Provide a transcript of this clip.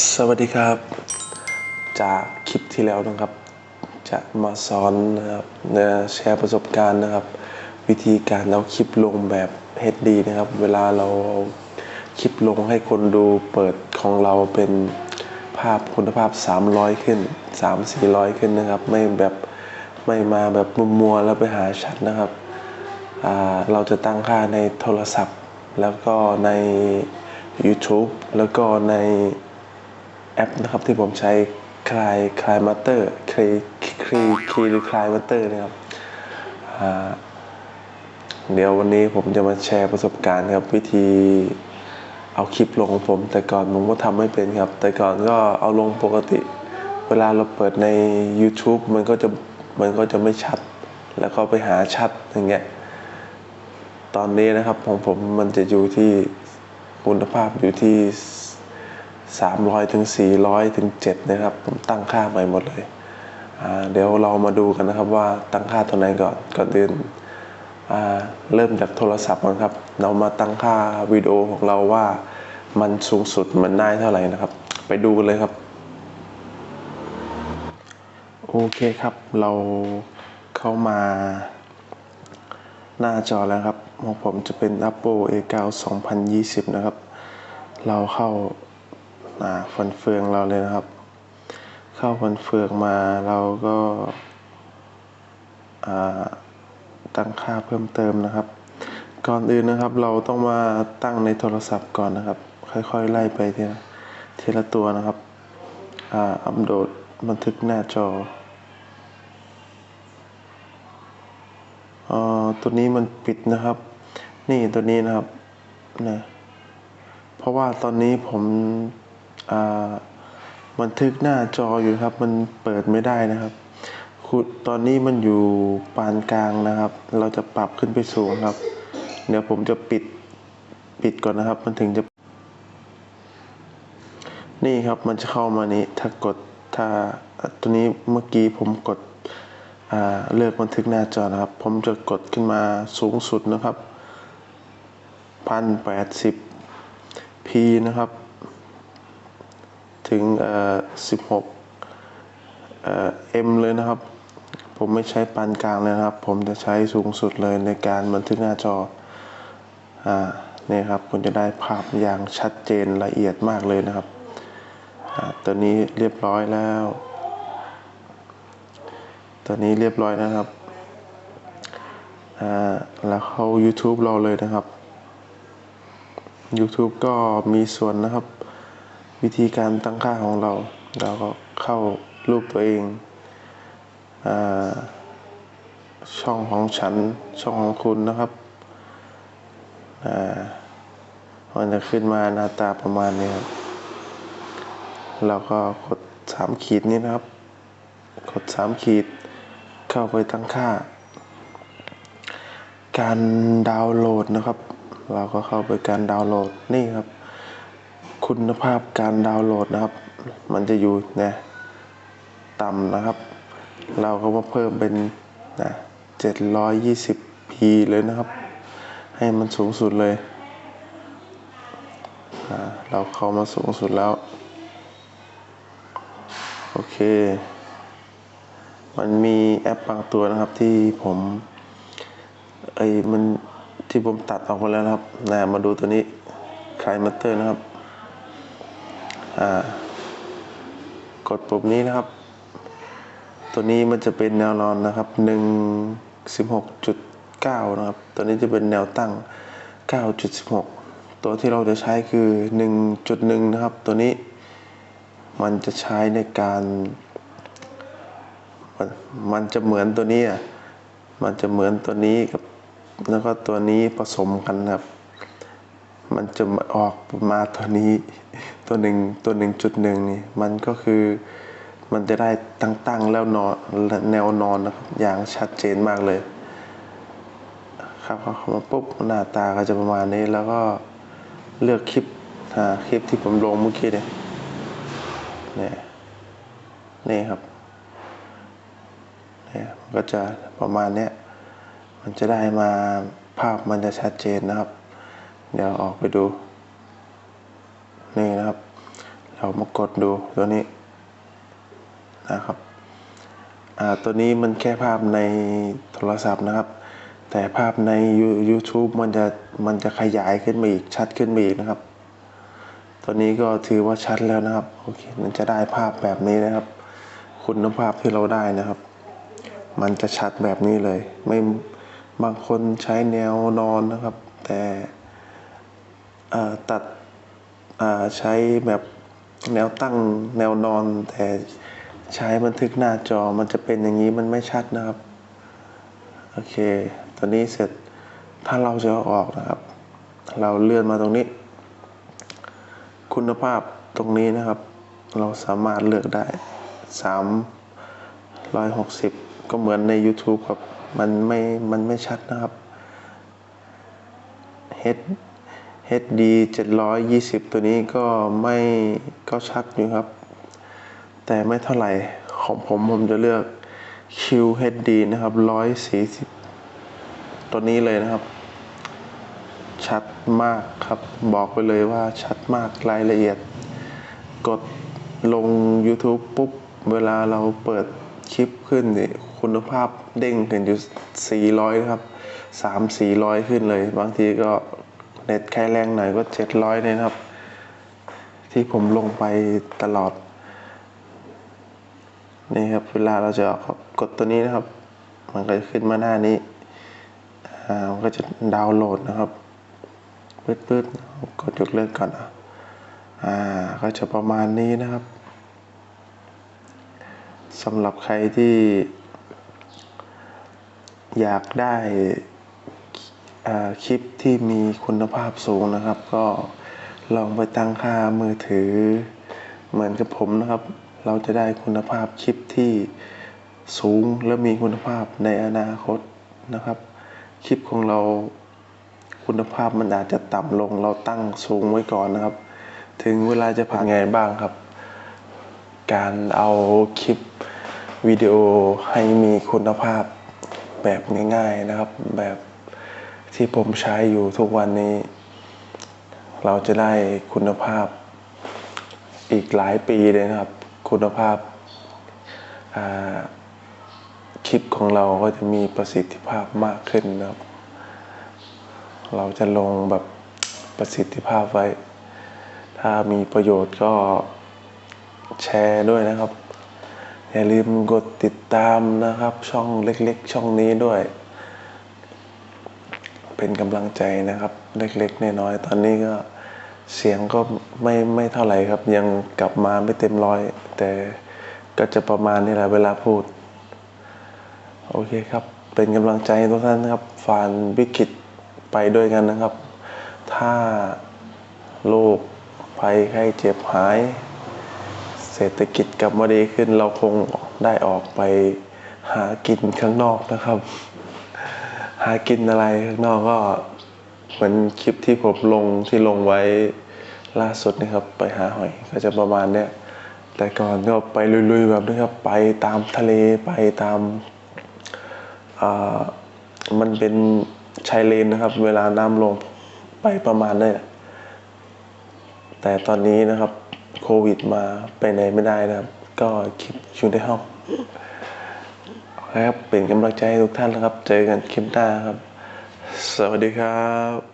สวัสดีครับ จากคลิปที่แล้วนะครับ จะมาสอนนะครับแชร์ประสบการณ์นะครับ วิธีการเอาคลิปลงแบบ HD นะครับ เวลาเราเอาคลิปลงให้คนดูเปิดของเราเป็นภาพคุณภาพ 300 ขึ้น 3 400 ขึ้นนะครับ ไม่แบบไม่มาแบบมัวๆแล้วไปหาชัดนะครับ เราจะตั้งค่าในโทรศัพท์ แล้วก็ใน YouTube แล้วก็ใน แอปนะครับ ที่ผมใช้คลายคลายมาเตอร์คลีคลีคลีหรือคลายมาเตอร์นะครับเดี๋ยววันนี้ผมจะมาแชร์ประสบการณ์ครับ วิธีเอาคลิปลงของผม แต่ก่อนผมก็ทำไม่เป็นครับ แต่ก่อนก็เอาลงปกติ เวลาเราเปิดใน YouTube มันก็จะมันก็จะไม่ชัด แล้วก็ไปหาชัดอย่างเงี้ยตอนนี้นะครับของผมมันจะอยู่ที่คุณภาพอยู่ที่ 300ถึง400ถึง7นะครับผมตั้งค่าใหม่หมดเลยเดี๋ยวเรามาดูกันนะครับว่าตั้งค่าตัวไหนก่อนก่อนอื่นเริ่มจากโทรศัพท์ก่อนครับ เรามาตั้งค่าวิดีโอของเราว่ามันสูงสุดมันได้เท่าไหร่นะครับ ไปดูกันเลยครับ โอเคครับเราเข้ามาหน้าจอแล้วครับของผมจะเป็น Apple A9 2020 นะครับ เราเข้า อ่าฟันเฟืองเราเลยนะครับ เข้าฟันเฟืองมาเราก็อ่าตั้งค่าเพิ่มเติมนะครับ ก่อนอื่นนะครับ เราต้องมาตั้งในโทรศัพท์ก่อนนะครับ ค่อยๆ ไล่ไปทีละทีละตัวนะครับอ่าอัปโหลดบันทึกหน้าจอออตัวนี้มันปิดนะครับ นี่ตัวนี้นะครับนะเพราะว่าตอนนี้ผม บันทึกหน้าจออยู่ครับ มันเปิดไม่ได้นะครับตอนนี้มันอยู่ปานกลางนะครับ เราจะปรับขึ้นไปสูงครับ เดี๋ยวผมจะปิดปิดก่อนนะครับ มันถึงจะ นี่ครับมันจะเข้ามานี้ถ้ากดถ้าตัวนี้เมื่อกี้ผมกดเลือกบันทึกหน้าจอนะครับ ผมจะกดขึ้นมาสูงสุดนะครับพันแปดสิบ p นะครับ ถึงเอ่อสิบหกเอ่อ m เลยนะครับ ผมไม่ใช้ปานกลางเลยนะครับ ผมจะใช้สูงสุดเลยในการบันทึกหน้าจออ่านี่ครับคุณจะได้ภาพอย่างชัดเจนละเอียดมากเลยนะครับตัวนี้เรียบร้อยแล้ว ตัวนี้เรียบร้อยนะครับแล้วเข้า YouTube เราเลยนะครับ YouTube ก็มีส่วนนะครับ วิธีการตั้งค่าของเรา เราก็เข้ารูปตัวเองอช่องของฉันช่องของคุณนะครับมันจะขึ้นมาหน้าตาประมาณนี้ครับเราก็กดสามขีดนี้นะครับ กดสามขีดเข้าไปตั้งค่า การดาวน์โหลดนะครับ เราก็เข้าไปการดาวน์โหลดนี่ครับ คุณภาพการดาวน์โหลดนะครับ มันจะอยู่นะต่ำนะครับ เราก็มาเพิ่มเป็นนะ 720p เลยนะครับ ให้มันสูงสุดเลยเราเข้ามาสูงสุดแล้ว โอเค มันมีแอปบางตัวนะครับที่ผมไอ้มันที่ผมตัดออกมาแล้วนะครับนะมาดูตัวนี้คลายมัตเตอร์นะครับ กดปุ่มนี้นะครับ ตัวนี้มันจะเป็นแนวนอนนะครับหนึ่งสิบหกจุดเก้านะครับ ตัวนี้จะเป็นแนวตั้งเก้าจุดสิบหกตัวที่เราจะใช้คือหนึ่งจุดหนึ่งนะครับ ตัวนี้มันจะใช้ในการมันมันจะเหมือนตัวนี้อะ มันจะเหมือนตัวนี้กับ แล้วก็ตัวนี้ผสมกันครับ มันจะออกมาตัวนี้ตัวหนึ่งตัวหนึ่งจุดหนึ่งนี่มันก็คือมันจะได้ตั้งๆแล้วนอนแนวนอนนะครับอย่างชัดเจนมากเลย ครับพอเข้ามาปุ๊บหน้าตาก็จะประมาณนี้แล้วก็เลือกคลิปหาคลิปที่ผมลงเมื่อกี้เนี่ยเนี่ยนี่ครับเนี่ยมันก็จะประมาณเนี้ยมันจะได้มาภาพมันจะชัดเจนนะครับ เดี๋ยวออกไปดู นี่นะครับ เรามากดดูตัวนี้นะครับตัวนี้มันแค่ภาพในโทรศัพท์นะครับ แต่ภาพใน YouTube มันจะมันจะขยายขึ้นมาอีกชัดขึ้นมาอีกนะครับ ตัวนี้ก็ถือว่าชัดแล้วนะครับโอเคมันจะได้ภาพแบบนี้นะครับ คุณภาพที่เราได้นะครับ มันจะชัดแบบนี้เลย ไม่บางคนใช้แนวนอนนะครับ แต่ ตัดใช้แบบแนวตั้งแนวนอน แต่ใช้บันทึกหน้าจอมันจะเป็นอย่างนี้มันไม่ชัดนะครับ โอเค ตอนนี้เสร็จถ้าเราจะอออกนะครับ เราเลื่อนมาตรงนี้ คุณภาพตรงนี้นะครับ เราสามารถเลือกได้ 360 ก็เหมือนใน YouTube ครับ มันไม่ มันไม่ชัดนะครับ H HD 720 ตัวนี้ก็ไม่ก็ชัดอยู่ครับ แต่ไม่เท่าไหร่ของผมผมจะเลือก QHD นะครับ 140 ตัวนี้เลยนะครับ ชัดมากครับ บอกไปเลยว่าชัดมากรายละเอียด กดลง YouTube ปุ๊บ เวลาเราเปิดคลิปขึ้นนี่คุณภาพเด้งขึ้นอยู่ 400นะครับ 3 400 ขึ้นเลย บางทีก็ เน็ตแค่แรงหน่อยก็700เลยนะครับ ที่ผมลงไปตลอด นี่ครับ เวลาเราจะออกกดตัวนี้นะครับ มันก็จะขึ้นมาหน้านี้อ่ามันก็จะดาวน์โหลดนะครับปืดปืดกดยกเลิกก่อนอะอ่าก็จะประมาณนี้นะครับสำหรับใครที่อยากได้ คลิปที่มีคุณภาพสูงนะครับ ก็ลองไปตั้งค่ามือถือ เหมือนกับผมนะครับ เราจะได้คุณภาพคลิปที่สูงและมีคุณภาพในอนาคตนะครับ คลิปของเราคุณภาพมันอาจจะต่ำลงเราตั้งสูงไว้ก่อนนะครับ ถึงเวลาจะผ่านไงบ้างครับ การเอาคลิปวิดีโอให้มีคุณภาพแบบง่ายๆนะครับแบบ ที่ผมใช้อยู่ทุกวันนี้ เราจะได้คุณภาพอีกหลายปีเลยนะครับ คุณภาพาคลิปของเราก็จะมีประสิทธิภาพมากขึ้นนะครับ เราจะลงแบบประสิทธิภาพไว้ ถ้ามีประโยชน์ก็แชร์ด้วยนะครับ อย่าลืมกดติดตามนะครับ ช่องเล็กๆ ช่องนี้ด้วย เป็นกำลังใจนะครับ เล็กๆน้อยๆตอนนี้ก็เสียงก็ไม่ไม่เท่าไหร่ครับ ยังกลับมาไม่เต็มร้อย แต่ก็จะประมาณนี้แหละเวลาพูด โอเคครับ เป็นกำลังใจทุกท่านนะครับฝ่านวิกฤตไปด้วยกันนะครับ ถ้าโรคภัยไข้เจ็บหาย เศรษฐกิจกลับมาดีขึ้นเราคงได้ออกไปหากินข้างนอกนะครับ หากินอะไรนอกก็เหมือนคลิปที่ผมลงที่ลงไว้ล่าสุดนะครับ ไปหาหอยก็จะประมาณเนี้ยแต่ก่อนก็ไปลุยๆแบบนี้ครับไปตามทะเลไปตามอ่ามันเป็นชายเลนนะครับ เวลาน้ำลงไปประมาณนี้แหละแต่ตอนนี้นะครับโควิดมาไปไหนไม่ได้นะครับ ก็คลิปอยู่ในห้อง ครับ เป็นกำลังใจให้ทุกท่านนะครับ เจอกันคลิปหน้าครับ สวัสดีครับ